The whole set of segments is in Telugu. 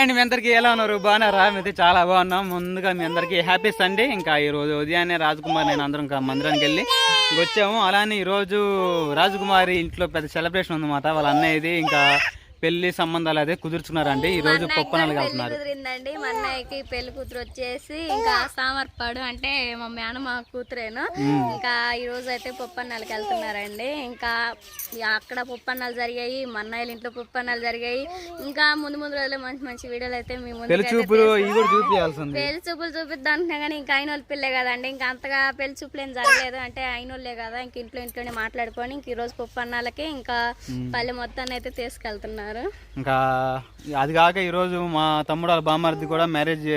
అండ్ మీ అందరికీ ఎలా ఉన్నారు? బాగున్నారా? అయితే చాలా బాగున్నాం. ముందుగా మీ అందరికీ హ్యాపీ సండే. ఇంకా ఈరోజు ఉదయాన్నే రాజకుమార్ నేను అందరం ఇంకా మందిరానికి వెళ్ళి వచ్చాము అలానే ఈరోజు రాజకుమారి ఇంట్లో పెద్ద సెలబ్రేషన్ ఉందన్నమాట. వాళ్ళ అన్నయ్యది. ఇంకా పెళ్ళి సంబంధాలు అదే కుదుర్చుకున్నారండి. ఈ రోజు కుదిరిందండి మా అన్నయ్యకి పెళ్ళి కూతురు వచ్చేసి ఇంకా సామర్పాడు అంటే మా మేనమా కూతురేను ఇంకా ఈ రోజు అయితే పొప్పన్నాలకి వెళ్తున్నారండి. ఇంకా అక్కడ పొప్పన్నాలు జరిగాయి మా అన్నయ్యల ఇంట్లో పొప్పన్నాలు జరిగాయి. ఇంకా ముందు ముందు రోజుల్లో మంచి మంచి వీడియోలు అయితే మీ ముందు పెళ్ళి చూపులు ఇవి కూడా చూపించాల్సింది పెళ్ళి చూపులు చూపిద్దాంటున్నా కానీ ఇంకా అయిన వాళ్ళ పిల్లే కదండి. ఇంకా అంతగా పెళ్ళి చూపులు ఏం జరగలేదు. అంటే అయిన వాళ్ళే కదా ఇంక ఇంట్లో ఇంట్లోనే మాట్లాడుకొని ఇంక ఈ రోజు పొప్పన్నాలకి ఇంకా పల్లె మొత్తాన్ని అయితే తీసుకెళ్తున్నారు. ఇంకా అది కాక ఈరోజు మా తమ్ముడు వాళ్ళ బామ్మర్ది కూడా మ్యారేజ్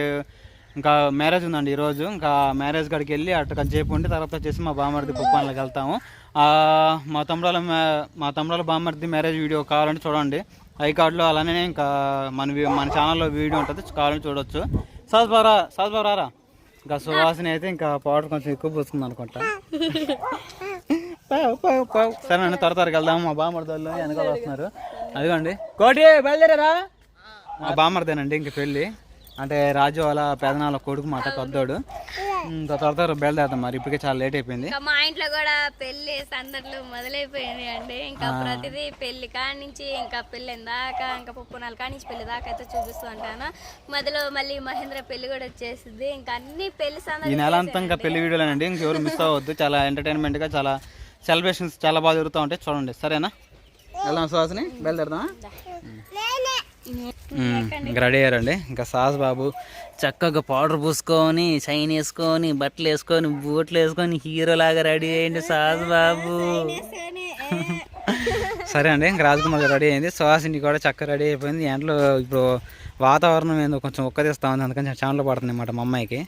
ఇంకా మ్యారేజ్ ఉందండి ఈరోజు. ఇంకా మ్యారేజ్ కాడికి వెళ్ళి అటు కొంచెంసేపు ఉండి తర్వాత వచ్చేసి మా బామ్మర్ది పుప్పానికి వెళ్తాము. ఆ, మా తమ్ముడు మా తమ్ముడు వాళ్ళ బామ్మర్ది మ్యారేజ్ వీడియో కావాలంటే చూడండి. ఐ కార్డులో అలానే ఇంకా మన మన ఛానల్లో వీడియో ఉంటుంది కావాలంటే చూడొచ్చు. సాస్ బారారా ఇంకా సువాసన అయితే ఇంకా పౌడర్ కొంచెం ఎక్కువ పోస్తుంది అనుకుంటా. సరే అండి త్వర త్వరగా వెళ్దాం. మా బామ్మర్ది వాళ్ళు వెనకాల వస్తున్నారు. అదిగోండి. కోటి బయలుదేరారా? మా బామ్మర్దేనండి ఇంక పెళ్ళి. అంటే రాజు వాళ్ళ పెదనాల కొడుకు మాట పెద్దోడు. ఇంకా త్వర త్వర బయలుదేరుతాం మరి. ఇప్పటికే చాలా లేట్ అయిపోయింది. మా ఇంట్లో కూడా పెళ్ళి సందర్లు మొదలైపోయినాయి అండి ఇంకా ప్రతిదీ పెళ్ళి కాడి నుంచి ఇంకా పెళ్ళి దాకా ఇంకా పుప్పునాల కాడి నుంచి పెళ్ళి దాకా అయితే చూపిస్తూ ఉంటాను. మధ్యలో మళ్ళీ మహేంద్ర పెళ్ళి కూడా వచ్చేసింది. ఇంకా అన్ని పెళ్ళి ఈ సందర్లు నెల అంతా ఇంకా పెళ్ళి వీడియోలేనండి. ఇంకెవరు మిస్ అవ్వద్దు. చాలా ఎంటర్టైన్మెంట్గా చాలా సెలబ్రేషన్స్ చాలా బాగా జరుగుతూ ఉంటాయి. చూడండి సరేనా? వెళ్దాం సుహాసిని బయలుదేరదామా? ఇంకా రెడీ అయ్యారండి. ఇంకా సాస్ బాబు చక్కగా పౌడర్ పూసుకొని షైన్ వేసుకొని బట్టలు వేసుకొని బూట్లు వేసుకొని హీరో లాగా రెడీ అయ్యండి సాస్ బాబు. సరే అండి ఇంకా రాజకుమార్ రెడీ అయింది. సుహాసిని కూడా చక్కగా రెడీ అయిపోయింది. ఎండలో ఇప్పుడు వాతావరణం ఏందో కొంచెం ఒక్కదిస్తా ఉంది. అందుకని ఛానల్ పడుతుంది అన్నమాట మా అమ్మాయికి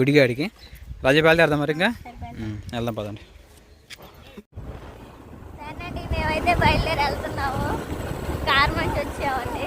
బుడిగాడికి రాజు బయలుదేరదాం మరి ఇంకా? వెళ్దాం పదండి. మేమైతే బయలుదేరి వెళ్తున్నాము. కార్ వచ్చామండి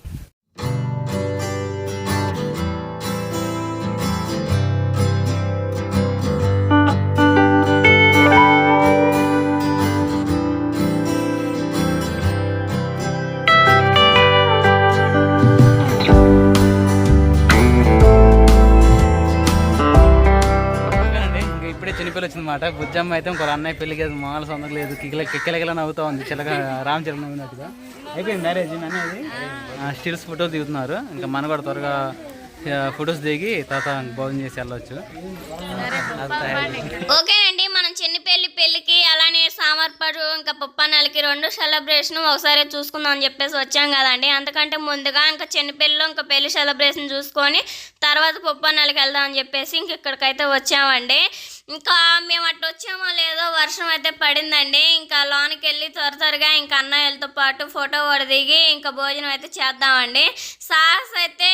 అనమాట బుజ్జమ్మ అయితే ఇంకో అన్నయ్య పెళ్ళికి మామూలు సొంతం లేదు. కిక్కల కిక్కలకిలా నవ్వుతా ఉంది. చిల్లక రామ్ చరణ్ నవ్వినట్టుగా అయిపోయింది మ్యారేజ్ అనేది స్టిల్స్ ఫోటోలు దిగుతున్నారు. ఇంకా మన కూడా త్వరగా ఫొటోస్ దిగి తర్వాత భోజనం చేసి వెళ్ళొచ్చు. ఓకేనండి మనం చిన్న పెళ్ళి పెళ్ళికి సాంబార్ సామర్పడు ఇంకా పుప్పన్నలకి రెండు సెలబ్రేషన్ ఒకసారి చూసుకుందాం అని చెప్పేసి వచ్చాం కదండి. అంతకంటే ముందుగా ఇంకా చిన్నపిల్లలు ఇంకా పెళ్ళి సెలబ్రేషన్ చూసుకొని తర్వాత పుప్పన్నలకి వెళ్దాం అని చెప్పేసి ఇంక ఇక్కడికైతే వచ్చామండి. ఇంకా మేము అటు వచ్చామో లేదో వర్షం అయితే పడిందండి. ఇంకా లోనికి వెళ్ళి త్వర త్వరగా ఇంకా అన్నయ్యలతో పాటు ఫోటో కూడా దిగి ఇంకా భోజనం అయితే చేద్దామండి. సాహస్ అయితే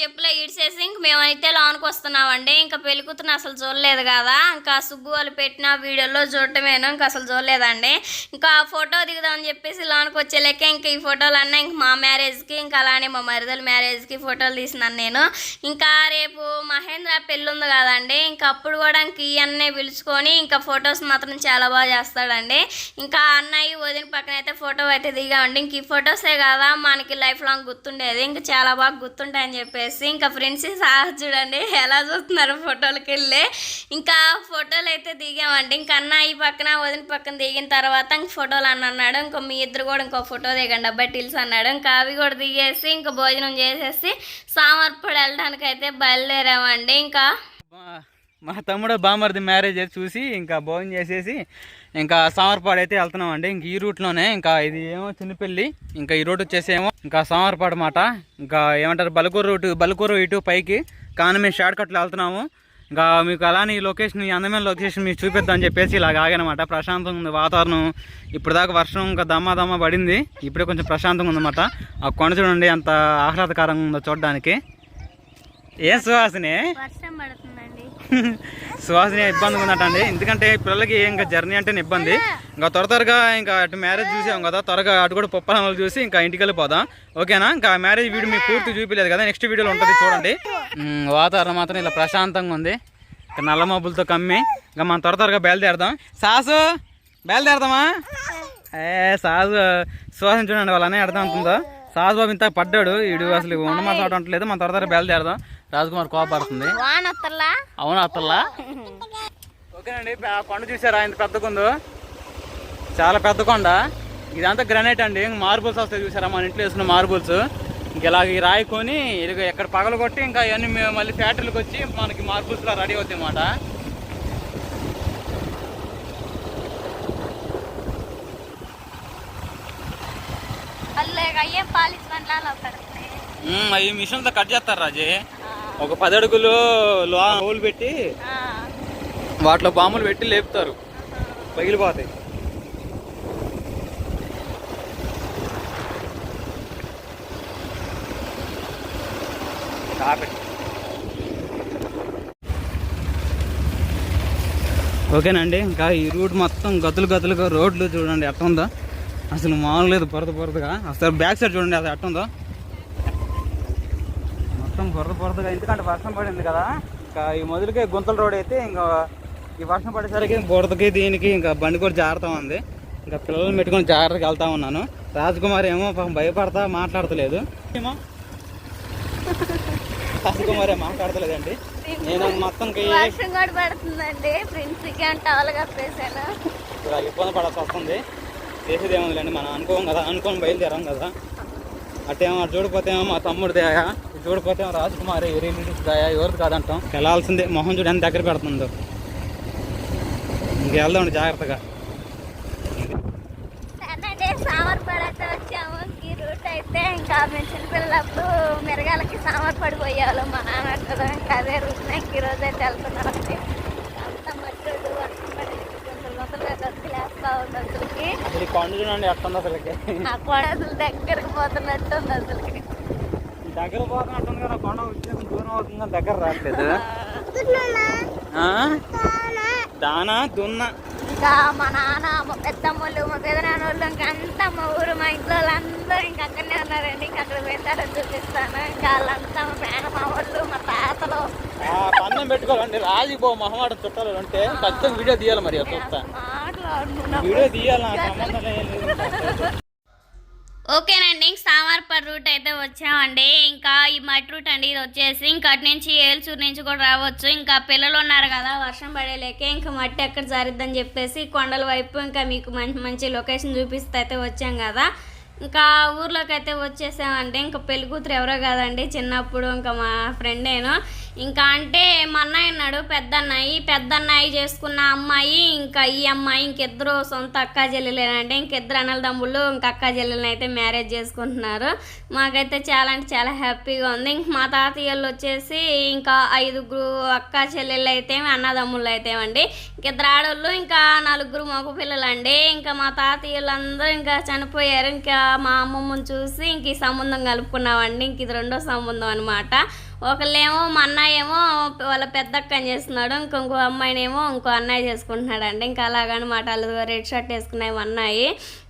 చెప్పులో ఇడిసేసి ఇంక మేమైతే లోనికి వస్తున్నామండి. ఇంకా పెళ్ళికూతురుని అసలు చూడలేదు కదా. ఇంకా సుబ్బు వాళ్ళు పెట్టిన వీడియోలో చూడటమేను ఇంకా అసలు చూడలేదండి. ఇంకా ఆ ఫోటో దిగుదామని చెప్పేసి లోనికి వచ్చేలేక ఇంకా ఈ ఫోటోలు ఇంక మా మ్యారేజ్కి ఇంకా అలానే మా మరిదల మ్యారేజ్కి ఫోటోలు తీసినాను నేను. ఇంకా రేపు మహేంద్ర పెళ్ళి ఉంది కదండి. ఇంకా అప్పుడు కూడా ఇంక ఈ పిలుచుకొని ఇంకా ఫొటోస్ మాత్రం చాలా బాగా చేస్తాడండి. ఇంకా అన్నయ్య వదిన పక్కన అయితే ఫోటో అయితే దిగామండి. ఇంక ఈ ఫొటోసే కదా మనకి లైఫ్ లాంగ్ గుర్తుండేది. ఇంకా చాలా బాగా గుర్తుంటాయని చెప్పేసి ఇంకా ఫ్రెండ్స్ సహా చూడండి ఎలా చూస్తున్నారు ఫోటోలకి వెళ్ళి. ఇంకా ఫోటోలు అయితే దిగామండి. ఇంకా ఈ పక్కన వదిన పక్కన దిగిన తర్వాత ఇంక ఫోటోలు అన్న అన్నాడు. ఇంకో మీ ఇద్దరు కూడా ఇంకో ఫోటో దిగండి. అబ్బాయి టిల్స్ అన్నాడు. ఇంకా అవి కూడా దిగేసి ఇంకా భోజనం చేసేసి సామర్పడి వెళ్ళడానికి అయితే బయలుదేరామండి. ఇంకా మా- మా తమ్ముడు బామర్ది మ్యారేజ్ చూసి ఇంకా భోజనం చేసేసి ఇంకా సామర్పాడు అయితే వెళ్తున్నాం అండి ఇంక ఈ రూట్లోనే ఇంకా ఇది ఏమో చిన్నపల్లి. ఇంకా ఈ రూట్ వచ్చేసేమో ఇంకా సామర్పాడు మాట ఇంకా ఏమంటారు? బలకూరు రూట్ బలకూరు ఇటు పైకి కానీ మేము షార్ట్ కట్లో వెళ్తున్నాము. ఇంకా మీకు అలానే ఈ లొకేషన్ ఈ అందమైన లొకేషన్ మీకు చూపిద్దాం అని చెప్పేసి ఇలా ఆగానమాట. ప్రశాంతంగా ఉంది వాతావరణం. ఇప్పుడు దాకా వర్షం ఇంకా దమ్మ దమ్మ పడింది. ఇప్పుడే కొంచెం ప్రశాంతంగా ఉందన్నమాట ఆ కొండ చూడండి ఎంత ఆహ్లాదకరంగా ఉందో చూడడానికి. ఏం సువాసనే సువాసన ఇబ్బందిగా ఉందటండి. ఎందుకంటే పిల్లలకి ఇంకా జర్నీ అంటే ఇబ్బంది. ఇంకా త్వర త్వరగా ఇంకా అటు మ్యారేజ్ చూసాం కదా త్వరగా అటు కూడా పొప్పలు చూసి ఇంకా ఇంటికి వెళ్ళిపోదాం ఓకేనా? ఇంకా మ్యారేజ్ వీడియో మీకు పూర్తి చూపించలేదు కదా నెక్స్ట్ వీడియోలో ఉంటుంది చూడండి. వాతావరణం మాత్రం ఇలా ప్రశాంతంగా ఉంది. ఇంకా నల్ల మబ్బులతో కమ్మి. ఇంకా మనం త్వర త్వరగా బయలుదేరదాం. సాసు బయలుదేరదామా? ఏ సాసు సువాసన చూడండి వాళ్ళనే అర్థం అవుతుందో? సాసు బాబు ఇంత పడ్డాడు. వీడు అసలు ఉండమాట లేదు మనం త్వర త్వర బయలుదేరదాం. రాజకుమార్ కోపడుతుంది. అవును అత్తల్లా? ఓకేనండి కొండ చూసారా ఇంత పెద్ద కొందు. చాలా పెద్ద కొండ. ఇదంతా గ్రానైట్ అండి. మార్బుల్స్ వస్తాయి చూసారా మన ఇంట్లో వేసిన మార్బుల్స్ ఇంక ఇలాగ ఈ రాయి కొని ఇది ఎక్కడ పగలు కొట్టి ఇంకా ఇవన్నీ మేము మళ్ళీ ఫ్యాక్టరీలకు వచ్చి మనకి మార్బుల్స్ లా రెడీ అవుతాయి అన్నమాట అయ్యే మిషన్తో కట్ చేస్తారు రాజే. ఒక పది అడుగులు లో హోల్ పెట్టి వాటిలో బాంబులు పెట్టి లేపుతారు. పగిలిపోతాయి. ఓకేనండి ఇంకా ఈ రూట్ మొత్తం గతులు గతులుగా రోడ్లు చూడండి ఎట్ట ఉందో. అసలు మామూలు లేదు బురద బురదగా అసలు బ్యాక్ సైడ్ చూడండి అది ఎట్ట ఉందో. మొత్తం బురద బురదగా ఎందుకంటే వర్షం పడింది కదా. ఇంకా ఈ మొదలుకే గుంతల రోడ్ అయితే ఇంకా ఈ వర్షం పడేసరికి బురదకి దీనికి ఇంకా బండి కూడా జారుతా ఉంది. ఇంకా పిల్లల్ని పెట్టుకొని జాగ్రత్తగా వెళ్తా ఉన్నాను. రాజకుమార్ ఏమో పాపం భయపడతా మాట్లాడతలేదు. ఏమో? రాజకుమార్ మాట్లాడతలేదండి. నేను మొత్తం పడుతుందండి. ఇబ్బంది పడాల్సి వస్తుంది. చేసేది ఏముందిలేండి మనం అనుకోం కదా అనుకోని బయలుదేరాం కదా. అట్టేమో అటు మా తమ్ముడి దయ ఇటు చూడకపోతే ఏమో రాజకుమారి రిలేటివ్స్ దయ ఎవరిది కాదంటాం. వెళ్ళాల్సిందే మొహం చూడు ఎంత దగ్గర పెడుతుందో. ఇంక వెళ్దాం జాగ్రత్తగా. అంటే సామర్ పడైతే వచ్చాము. ఈ రూట్ అయితే ఇంకా మేము చిన్నపిల్లప్పుడు మిరగాలకి సామర్ పడిపోయేవాళ్ళం మా నాన్న అంటారు ఇంకా అదే రూట్ ఈ రోజు అయితే వెళ్తున్నాం అండి అంత మట్టి రోడ్డు వర్షం పడి గుంతలు గుంతలుగా గతులేస్తా ఉంది అసలుకి కొండ చూడండి ఎట్టుంది అసలుకి ఆ కొండ అసలు దగ్గరకు పోతున్నట్టు ఉంది అసలుకి దగ్గర పోతున్నట్టుంది కదా కొండ వచ్చేసి దూరం అవుతుందా దగ్గర రావట్లేదు. ఆ? దానా? దున్న? ఇంకా మా నాన్న మా పెద్దమ్మలు మా పెదనాన్న వాళ్ళు ఇంకా అంతా మా ఊరు మా ఇంట్లో వాళ్ళందరూ ఇంకా అక్కడనే ఉన్నారండి. ఇంకా అక్కడ పోతారో చూపిస్తాను. ఇంకా వాళ్ళంతా మా మేనమా వాళ్ళు మా తాతలు. ఆ, పందెం పెట్టుకోవాలండి. రాజు పో మొహమాట చుట్టాలు అంటే ఖచ్చితంగా వీడియో తీయాలి మరి చూస్తా. ఓకేనండి సామార్పర్ రూట్ అయితే వచ్చామండి. ఇంకా ఈ మట్టి రూట్ అండి ఇది వచ్చేసి ఇంకా అటు నుంచి ఏల్చూరు నుంచి కూడా రావచ్చు. ఇంకా పిల్లలు ఉన్నారు కదా వర్షం పడేలేక ఇంకా మట్టి ఎక్కడ జారిద్దని చెప్పేసి కొండల వైపు ఇంకా మీకు మంచి మంచి లొకేషన్ చూపిస్తే అయితే వచ్చాం కదా. ఇంకా ఊర్లోకి అయితే వచ్చేసామంటే ఇంకా పెళ్ళి కూతురు ఎవరో కాదండి చిన్నప్పుడు ఇంకా మా ఫ్రెండేను ఇంకా అంటే మా అన్నయ్య ఉన్నాడు పెద్ద అన్నయ్య పెద్ద అన్నయ్య చేసుకున్న అమ్మాయి ఇంకా ఈ అమ్మాయి ఇంకిద్దరు సొంత అక్క చెల్లెలేనంటే ఇంకిద్దరు అన్నల తమ్ముళ్ళు ఇంకా అక్క చెల్లెలను అయితే మ్యారేజ్ చేసుకుంటున్నారు. మాకైతే చాలా అంటే చాలా హ్యాపీగా ఉంది. ఇంక మా తాతయ్యలు వచ్చేసి ఇంకా ఐదుగురు అక్క చెల్లెళ్ళు అయితే అన్నదమ్ముళ్ళు అయితే అండి ఇద్దరు ఆడోళ్ళు ఇంకా నలుగురు మగ పిల్లలు అండి ఇంకా మా తాతయ్యలు అందరూ ఇంకా చనిపోయారు. ఇంకా మా అమ్మమ్మని చూసి ఇంక ఈ సంబంధం కలుపుకున్నామండి. ఇంక ఇది రెండో సంబంధం అనమాట ఒకళ్ళేమో మా అన్నయ్య ఏమో వాళ్ళ పెద్ద అక్కని చేస్తున్నాడు ఇంకొక అమ్మాయినేమో ఇంకో అన్నయ్య చేసుకుంటున్నాడు అండి ఇంకా అలాగనమాట వాళ్ళు రెడ్ షర్ట్ వేసుకున్నాయి అన్నాయి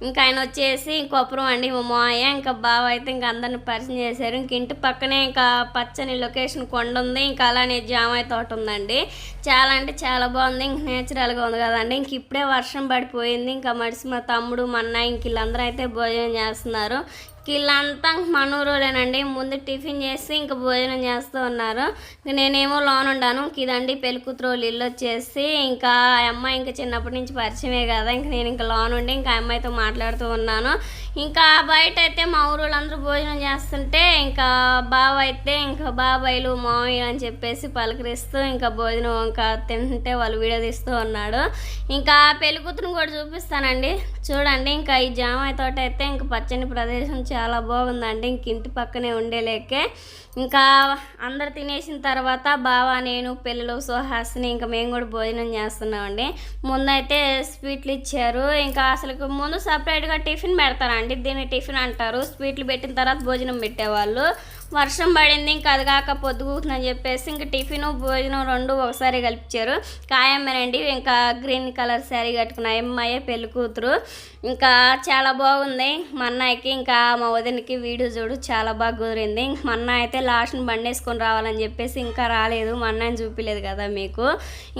ఇంకా ఆయన వచ్చేసి ఇంకొప్పరం అండి మా ఇంకా బావ అయితే ఇంకా అందరిని పరిచయం చేశారు. ఇంక ఇంటి పక్కనే ఇంకా పచ్చని లొకేషన్ కొండ ఉంది. ఇంకా అలానే జామాయి తోట ఉందండి. చాలా అంటే చాలా బాగుంది. ఇంక నేచురల్గా ఉంది కదండి. ఇంక ఇప్పుడే వర్షం పడిపోయింది. ఇంకా మడిసి మా తమ్ముడు మా అన్నయ్య ఇంక వీళ్ళందరూ అయితే భోజనం చేస్తున్నారు. వీళ్ళంతా మనూరులేనండి ముందు టిఫిన్ చేసి ఇంకా భోజనం చేస్తూ ఉన్నారు. నేనేమో లోన్ ఉండాను. ఇదండి పెళ్ళికూతురోళ్ళు ఇల్లు వచ్చేసి ఇంకా అమ్మాయి ఇంకా చిన్నప్పటి నుంచి పరిచయమే కదా. ఇంక నేను ఇంకా లోన్ ఉండి ఇంకా అమ్మాయితో మాట్లాడుతూ ఉన్నాను. ఇంకా బయట అయితే మా ఊరు భోజనం చేస్తుంటే ఇంకా బావ అయితే ఇంకా బాబాయిలు మావయ్య అని చెప్పేసి పలకరిస్తూ ఇంకా భోజనం ఇంకా తింటుంటే వాళ్ళు వీడియో తీస్తూ ఉన్నాడు. ఇంకా పెళ్ళికూతురుని కూడా చూపిస్తానండి. చూడండి ఇంకా ఈ జామాయి తోట అయితే ఇంకా పచ్చని ప్రదేశం చాలా బాగుందండి. ఇంక ఇంటి పక్కనే ఉండేలేకే. ఇంకా అందరు తినేసిన తర్వాత బావా నేను పిల్లలు సుహాసిని ఇంకా మేము కూడా భోజనం చేస్తున్నామండి. ముందైతే స్వీట్లు ఇచ్చారు. ఇంకా అసలు ముందు సపరేట్గా టిఫిన్ పెడతారండి. దీన్ని టిఫిన్ అంటారు. స్వీట్లు పెట్టిన తర్వాత భోజనం పెట్టేవాళ్ళు. వర్షం పడింది ఇంకా అది కాక పొద్దుగుతుందని చెప్పేసి ఇంకా టిఫిన్ భోజనం రెండు ఒకసారి కలిపించారు కాయమ్మనండి ఇంకా గ్రీన్ కలర్ శారీ కట్టుకున్న అమ్మాయి పెళ్ళి కూతురు ఇంకా చాలా బాగుంది. మా అన్నయ్యకి ఇంకా మా వదినకి వీడియో చూడు చాలా బాగా కుదిరింది. మా అన్న అయితే లాస్ట్ని బండి వేసుకొని రావాలని చెప్పేసి ఇంకా రాలేదు. మా అన్నయ్యని చూపించలేదు కదా మీకు.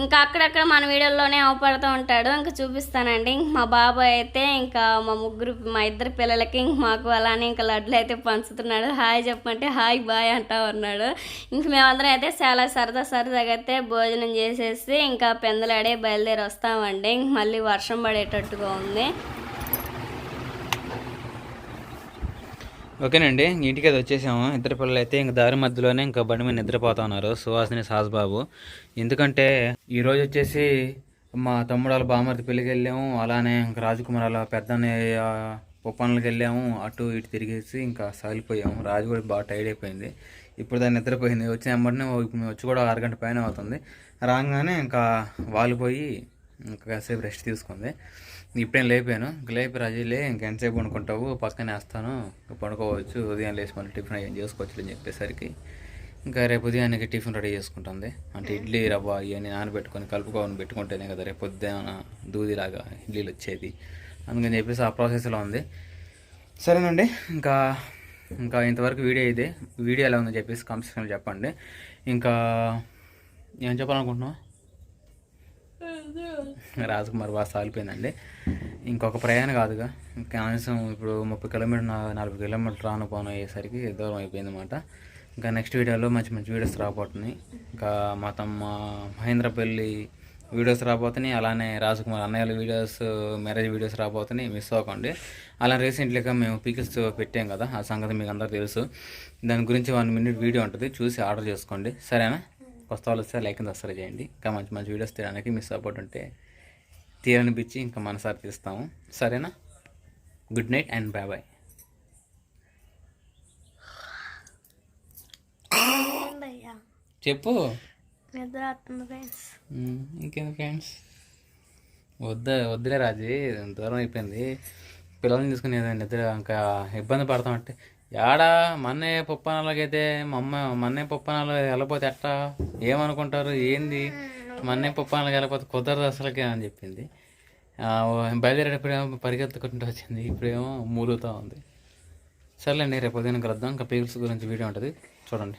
ఇంకా అక్కడక్కడ మన వీడియోలోనే అవపడుతూ ఉంటాడు. ఇంకా చూపిస్తానండి. మా బాబాయ్ అయితే ఇంకా మా ముగ్గురు మా ఇద్దరు పిల్లలకి ఇంక మాకు అలానే ఇంకా లడ్లు అయితే పంచుతున్నాడు. హాయ్ చెప్పమంటే హాయ్ బాయ్ అంటా ఉన్నాడు ఇంక మేమందరం అయితే చాలా సరదా సరదాగా అయితే భోజనం చేసేసి ఇంకా పెందలాడే బయలుదేరి వస్తామండి. మళ్ళీ వర్షం పడేటట్టుగా ఉంది. ఓకేనండి ఇంటికి అది వచ్చేసాము. ఇద్దరు పిల్లలు అయితే ఇంక దారి మధ్యలోనే ఇంకా బండి మీద నిద్రపోతా ఉన్నారు. సుహాసిని సాస్బాబు. ఎందుకంటే ఈరోజు వచ్చేసి మా తమ్ముడు వాళ్ళ బామర్ది పెళ్ళికి వెళ్ళాము. అలానే ఇంకా రాజకుమార్ వాళ్ళ పెద్దన్నయ్య పనులకు వెళ్ళాము. అటు ఇటు తిరిగేసి ఇంకా సగిలిపోయాము రాజు కూడా బాగా టైర్డ్ అయిపోయింది. ఇప్పుడు దాన్ని నిద్రపోయింది. వచ్చిన వెంబడినే ఇప్పుడు మేము వచ్చి కూడా అరగంట పైన అవుతుంది. రాగానే ఇంకా వాలిపోయి కాసేపు రెస్ట్ తీసుకుంది. ఇప్పుడేం లేపాను. ఇంకా లేపి రాజీలే ఇంకెంతసేపు వండుకుంటావు పక్కనే వేస్తాను. పండుకోవచ్చు. ఉదయం లేచి మళ్ళీ టిఫిన్ ఏం చేసుకోవచ్చు అని చెప్పేసరికి ఇంకా రేపు ఉదయానికి టిఫిన్ రెడీ చేసుకుంటుంది. అంటే ఇడ్లీ రవ్వ ఇవన్నీ నానబెట్టుకొని కలుపుకొని పెట్టుకుంటేనే కదా రేపు పొద్దున దూదిలాగా ఇడ్లీలు వచ్చేది. అందుకని చెప్పేసి ఆ ప్రాసెస్లో ఉంది. సరేనండి. ఇంకా ఇంకా ఇంతవరకు వీడియో ఇదే. వీడియో ఎలా ఉందని చెప్పేసి కామెంట్ చెప్పండి. ఇంకా ఏం చెప్పాలనుకుంటున్నావు? రాజకుమార్ బాగా సాలిపోయిందండి. ఇంకొక ప్రయాణం కాదుగా. కనీసం ఇప్పుడు ముప్పై కిలోమీటర్ నలభై కిలోమీటర్ రాను పోను అయ్యేసరికి దూరం అయిపోయింది అనమాట ఇంకా నెక్స్ట్ వీడియోలో మంచి మంచి వీడియోస్ రాబోతున్నాయి. ఇంకా మా తమ్మ వీడియోస్ రాబోతున్నాయి. అలానే రాజకుమార్ అన్నయ్యల వీడియోస్ మ్యారేజ్ వీడియోస్ రాబోతున్నాయి. మిస్ అవ్వకండి. అలా రీసెంట్లీగా మేము పికిల్స్ పెట్టాం కదా. ఆ సంగతి మీకు అందరూ తెలుసు. దాని గురించి వన్ మినిట్ వీడియో ఉంటుంది. చూసి ఆర్డర్ చేసుకోండి. సరేనా? కొత్త వాళ్ళు వస్తే లైక్ సబ్స్క్రైబ్ చేయండి. ఇంకా మంచి మంచి వీడియోస్ తీయడానికి మీ సపోర్ట్ ఉంటే తీరనిపించి ఇంకా మనసారి తీస్తాము సరేనా? Good night and bye bye చెప్పు. వస్తుంది ఫ్రెండ్స్. మ్మ్. ఇంకేంది ఫ్రెండ్స్? వద్ద వద్దులే రాజీ దూరం అయిపోయింది. పిల్లల్ని తీసుకుని నిద్ర ఇంకా ఇబ్బంది పడతామంటే యాడా? మన్నయ్య పప్పనాలకైతే మా అమ్మ మన్నయ్య పప్పనాలు వెళ్ళపోతే ఎట్టా? ఏమనుకుంటారు? ఏంది? మన్నయ్య పప్పనాలకి వెళ్ళకపోతే కుదరదు అసలుకే అని చెప్పింది. బయలుదేరేటప్పుడేమో పరిగెత్తుకుంటూ వచ్చింది. ఇప్పుడేమో మూలుగుతూ ఉంది. సర్లేండి రేపు ఉదయం కలుద్దాం. ఇంకా పీల్స్ గురించి వీడియో ఉంటుంది. చూడండి.